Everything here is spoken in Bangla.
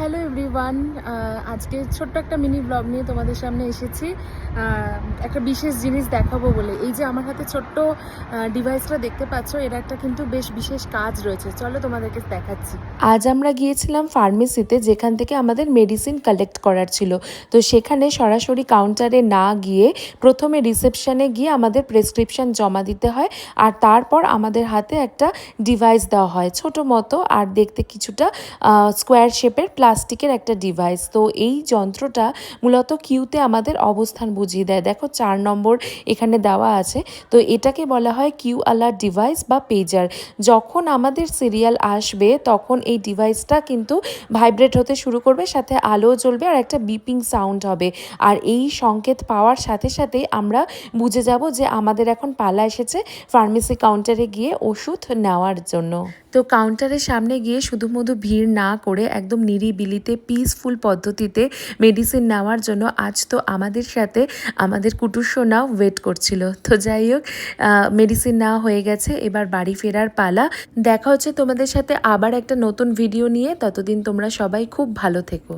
হ্যালো এভরিওয়ান আজকে ছোট্ট একটা মিনি ব্লগ নিয়ে তোমাদের সামনে এসেছি। একটা বিশেষ জিনিস দেখাবো বলে। এই যে আমার হাতে ছোট্ট ডিভাইসটা দেখতে পাচ্ছ, এর একটা কিন্তু বেশ বিশেষ কাজ রয়েছে। চলো তোমাদেরকে দেখাচ্ছি। আজ আমরা গিয়েছিলাম ফার্মেসিতে যেখান থেকে আমাদের মেডিসিন কালেক্ট করার ছিল। তো সেখানে সরাসরি কাউন্টারে না গিয়ে প্রথমে রিসেপশানে গিয়ে আমাদের প্রেসক্রিপশন জমা দিতে হয় আর তারপর আমাদের হাতে একটা ডিভাইস দেওয়া হয়। ছোট মতো আর দেখতে কিছুটা স্কোয়ার শেপের প্লাস্টিকের একটা ডিভাইস তো এই যন্ত্রটা মূলত কিউতে আমাদের অবস্থান বুঝিয়ে দেয়। দেখো, চার নম্বর এখানে দেওয়া আছে। তো এটাকে বলা হয় কিউ আলার ডিভাইস বা পেজার যখন আমাদের সিরিয়াল আসবে, তখন এই ডিভাইসটা কিন্তু ভাইব্রেট হতে শুরু করবে, সাথে আলো জ্বলবে আর একটা বিপিং সাউন্ড হবে। আর এই সংকেত পাওয়ার সাথে সাথেই আমরা বুঝে যাব যে আমাদের এখন পালা এসেছে ফার্মেসি কাউন্টারে গিয়ে ওষুধ নেওয়ার জন্য। তো কাউন্টারের সামনে গিয়ে শুধুমধু ভিড় না করে একদম নিরিবিলিতে পিসফুল পদ্ধতিতে মেডিসিন নেওয়ার জন্য আজ তো আমাদের সাথে আমাদের কুটুসোনাও ওয়েট করছিল। তো যাই হোক মেডিসিন নেওয়া হয়ে গেছে, এবার বাড়ি ফেরার পালা। দেখা হচ্ছে তোমাদের সাথে আবার একটা নতুন ভিডিও নিয়ে। ততদিন তোমরা সবাই খুব ভালো থেকো।